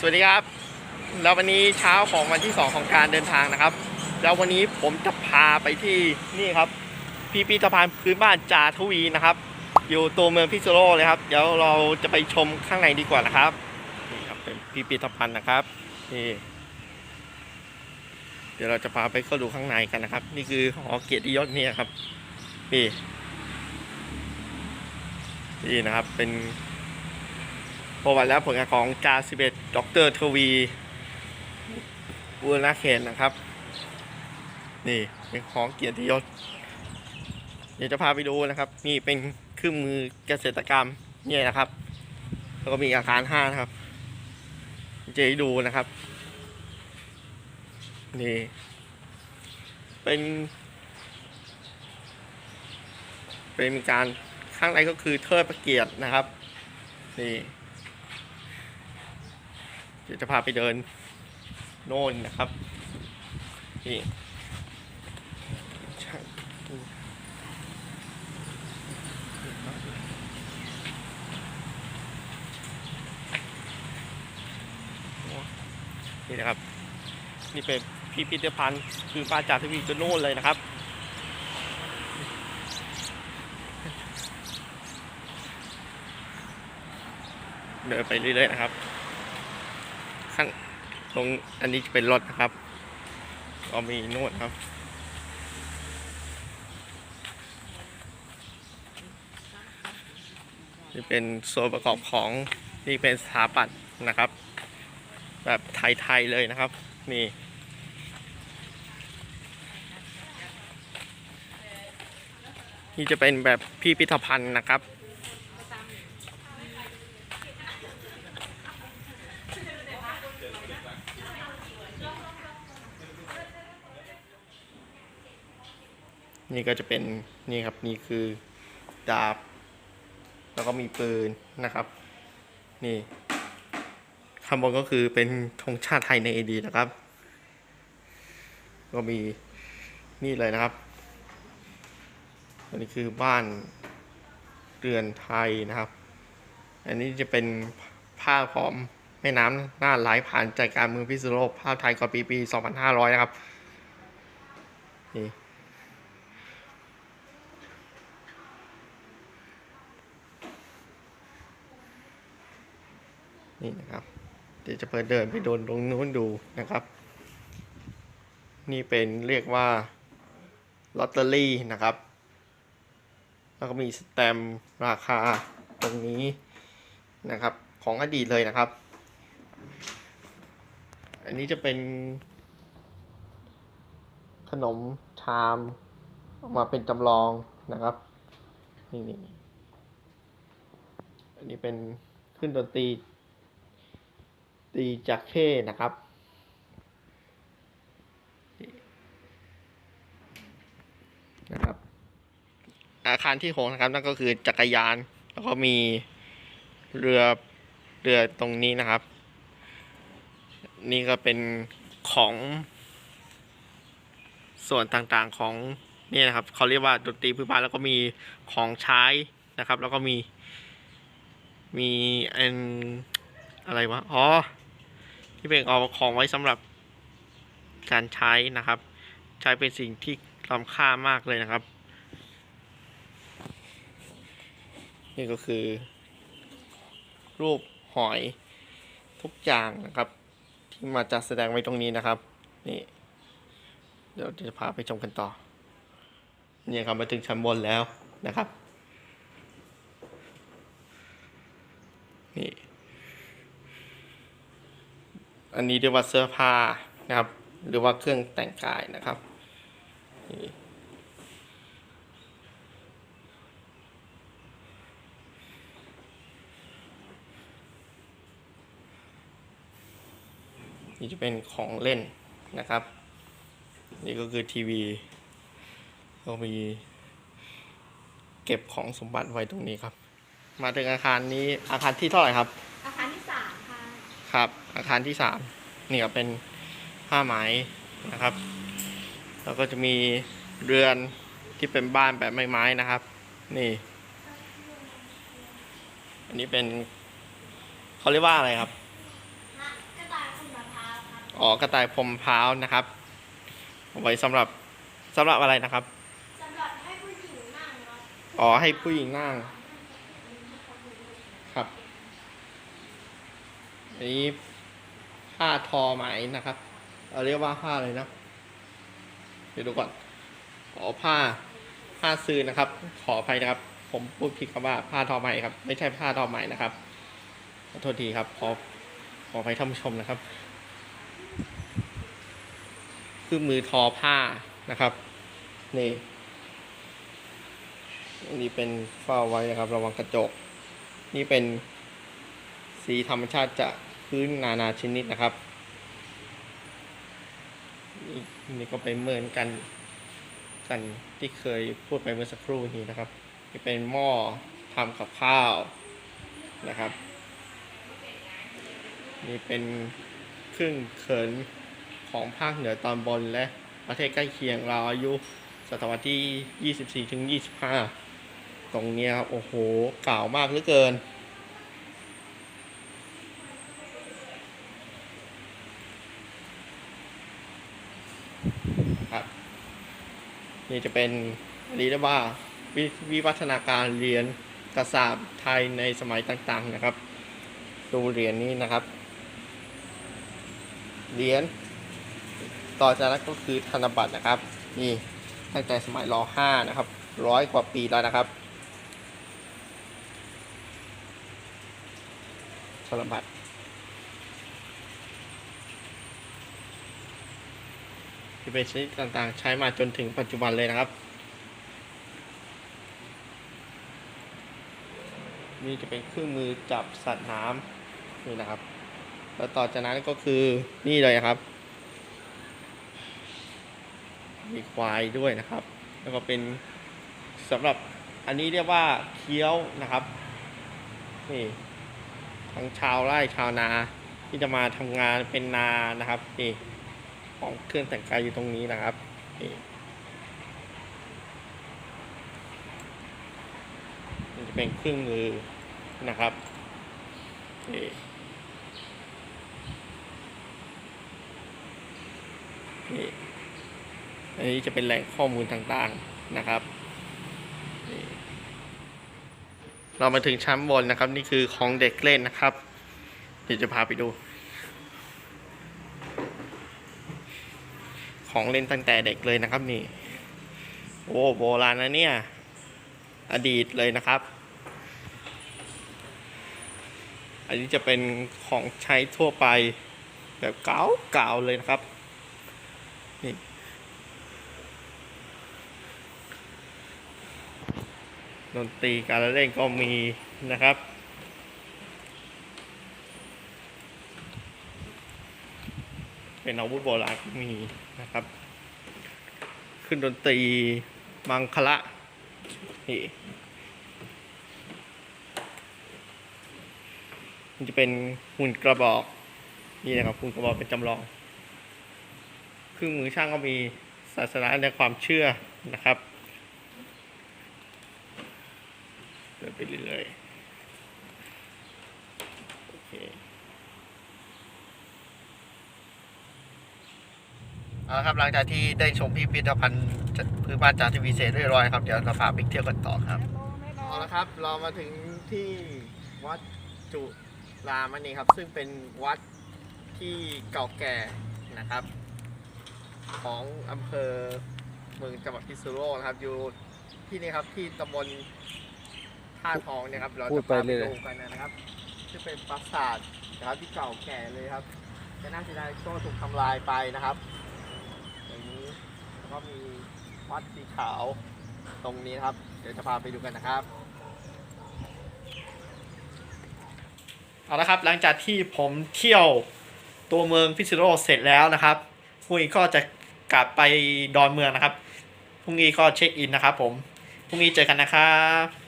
สวัสดีครับ แล้ววันนี้เช้าของวันที่ 2 ของการเดินทางนะครับ แล้ววันนี้ผมจะพาไปที่นี่ครับพิพิธภัณฑ์พื้นบ้านจาทวีนะครับ อยู่ตัวเมืองพิษณุโลกเลยครับ เดี๋ยวเราจะไปชมข้างในดีกว่านะครับ นี่ครับเป็นพิพิธภัณฑ์นะครับ นี่ เดี๋ยวเราจะพาไปเข้าดูข้างในกันนะครับ นี่คือหอเกียรติยศเนี่ยครับ นี่ นี่นะครับ เป็น ประวัติและผลงานของจาสิบเอ็ดดรทวีบูรณเขตนะครับ นี่เป็นของเกียรติยศ เดี๋ยวจะพาไปดูนะครับ นี่เป็นเครื่องมือเกษตรกรรมเนี่ยนะครับ แล้วก็มีอาคารห้านะครับจะดูนะครับ นี่ เป็น เป็นการข้างในก็คือเทิดพระเกียรตินะครับ นี่ เดี๋ยวจะพาไปเดินโน่นนะครับนี่นี่นะครับ นี่เป็นพิพิธภัณฑ์คือป้าจ่าทวีจะโน่นเลยนะครับเดินไปเรื่อยๆนะครับ ข้างตรงอันนี้จะเป็นรถนะครับ ก็มีนวดครับ นี่เป็นส่วนประกอบของนี่เป็นสถาปัตย์นะครับ แบบไทยๆเลยนะครับ นี่นี่จะเป็นแบบพิพิธภัณฑ์นะครับ นี่ก็จะเป็นนี่ครับนี่คือดาบ แล้วก็มีปืนนะครับ นี่ข้างบนก็คือเป็นธงชาติไทยในเอดีนะครับ ก็มีนี่เลยนะครับอันนี้คือบ้านเรือนไทยนะครับ อันนี้จะเป็นภาพของแม่น้ำหน่านไหลผ่านใจกลารเมืองพิษณุโลกภาพไทยก่อนปีปี 2500 นะครับ นี่ นี่นะครับ เดี๋ยวจะเปิดเดินไปโดนตรงนู้นดูนะครับ นี่เป็นเรียกว่าลอตเตอรี่นะครับ แล้วก็มีสแตมราคาตรงนี้นะครับ ของอดีตเลยนะครับ อันนี้จะเป็น ขนมชามออกมาเป็นจำลองนะครับนี่นี่อันนี้เป็นขึ้นดนตรี ตีจากเข้นะครับ นะครับ อาคารที่หกนะครับนั่นก็คือจักรยาน แล้วก็มีเรือเรือตรงนี้นะครับ นี่ก็เป็นของส่วนต่างๆของนี่นะครับเขาเรียกว่าดนตรีพื้นบ้านแล้วก็มีของใช้นะครับ แล้วก็มีมีอันอะไรวะ อ๋อ ที่เป็นเอาของไว้สำหรับการใช้นะครับ ใช้เป็นสิ่งที่ล้ำค่ามากเลยนะครับ นี่ก็คือ รูปหอยทุกอย่างนะครับ ที่มาจัดแสดงไว้ตรงนี้นะครับ นี่ เดี๋ยวจะพาไปชมกันต่อเนี่ยครับมาถึงชั้นบนแล้วนะครับ นี่ อันนี้เรียกว่าเสื้อผ้านะครับ หรือว่าเครื่องแต่งกายนะครับนี่จะเป็นของเล่นนะครับ นี่ก็คือทีวีก็มีเก็บของสมบัติไว้ตรงนี้ครับ มาถึงอาคารนี้อาคารที่เท่าไหร่ครับ อาคารที่ส ค่ะครับ อาคารที่สามนี่ก็เป็นผ้าไหมนะครับ แล้วก็จะมีเรือนที่เป็นบ้านแบบไม้ๆนะครับ นี่ อันนี้เป็นเขาเรียกว่าอะไรครับอ๋อกระต่ายพรมพร้าวนะครับเอาไว้สำหรับสำหรับอะไรนะครับสำหรับให้ผู้หญิงนั่งครับอ๋อให้ผู้หญิงนั่งครับ อันนี้ผ้าทอไหมนะครับเราเรียกว่าผ้าอะไรนะเดี๋ยวดูก่อนอ๋อผ้าผ้าซื้อนะครับ ขออภัยนะครับ ผมพูดผิดคำว่าผ้าทอไหมครับ ไม่ใช่ผ้าทอไหมนะครับขอโทษทีครับ ขอขออภัยท่านผู้ชมนะครับคือมือทอผ้านะครับนี่อันนี้เป็นฝ้าไว้นะครับ ระวังกระจก นี่เป็นสีธรรมชาติจาก พื้นนานาชนิดนะครับนี่ก็เป็นเหมือนกันกันที่เคยพูดไปเมื่อสักครู่นี้นะครับนี่เป็นหม้อทำกับข้าวนะครับนี่เป็นเครื่องเขินของภาคเหนือตอนบนและประเทศใกล้เคียงเราอายุศตวรรษที่ 24 ถึง 25 ตรงนี้ครับ โอ้โหเก่ามากเหลือเกิน ครับ นี่จะเป็นเรียกว่าวิวิวัฒนาการเหรียญกระสาบไทยในสมัยต่างๆนะครับ ดูเหรียญนี้นะครับเหรียญต่อจากนั้นก็คือธนบัตรนะครับ นี่ตั้งแต่สมัยร5นะครับร้อยกว่าปีแล้วนะครับธนบัตร ที่เป็นชนิดต่างๆ ใช้มาจนถึงปัจจุบันเลยนะครับ นี่จะเป็นเครื่องมือจับสัตว์น้ำนี่นะครับ แล้วต่อจากนั้นก็คือนี่เลยครับ มีควายด้วยนะครับ แล้วก็เป็นสำหรับอันนี้เรียกว่าเคี้ยวนะครับนี่ทั้งชาวไร่ชาวนาที่จะมาทำงานเป็นนานะครับนี่ ของเครื่องแต่งกายอยู่ตรงนี้นะครับนี่จะเป็นเครื่องมือนะครับนี่นี่อันนี้จะเป็นแหล่งข้อมูลต่างๆนะครับ เรามาถึงชั้นบนนะครับ นี่คือของเด็กเล่นนะครับ เดี๋ยวจะพาไปดู ของเล่นตั้งแต่เด็กเลยนะครับนี่ โอ้โบราณนะเนี่ย อดีตเลยนะครับ อันนี้จะเป็นของใช้ทั่วไปแบบเก่าๆเลยนะครับ นี่ดนตรีการเล่นก็มีนะครับเป็นอาวุธโบราณก็มี นะครับ ขึ้นดนตรีมังคละนี่มันจะเป็นหุ่นกระบอกนี่นะครับหุ่นกระบอกเป็นจำลอง เครื่องมือช่างก็มีศาสนาในความเชื่อนะครับเดินไปเรื่อยๆโอเค เอาละครับหลังจากที่ได้ชมพิพิธภัณฑ์พื้นบ้านจาทีวีเสร็จเรียบร้อยครับ เดี๋ยวเราพาไปเที่ยวกันต่อครับเอาละครับเรามาถึงที่วัดจุฬามณีครับ ซึ่งเป็นวัดที่เก่าแก่นะครับ ของอำเภอเมืองจังหวัดพิษณุโลกนะครับ อยู่ที่นี่ครับที่ตำบลท่าทองเนี่ยครับเราพูจะดไปพาไปเรื่อยดูกันนะครับที่เป็นปราสาทนะครับที่เก่าแก่เลยครับแต่น่าเสียดายก็ถูกทำลายไปนะครับอย่างนี้แล้ว ก็มีวัดสีขาวตรงนี้นะครับ เดี๋ยวจะพาไปดูกันนะครับ เอาละครับ หลังจากที่ผมเที่ยวตัวเมืองพิษณุโลกเสร็จแล้วนะครับพรุ่งนี้ก็จะกลับไปดอนเมืองนะครับพรุ่งนี้ก็เช็คอินนะครับผมพรุ่งนี้เจอกันนะครับ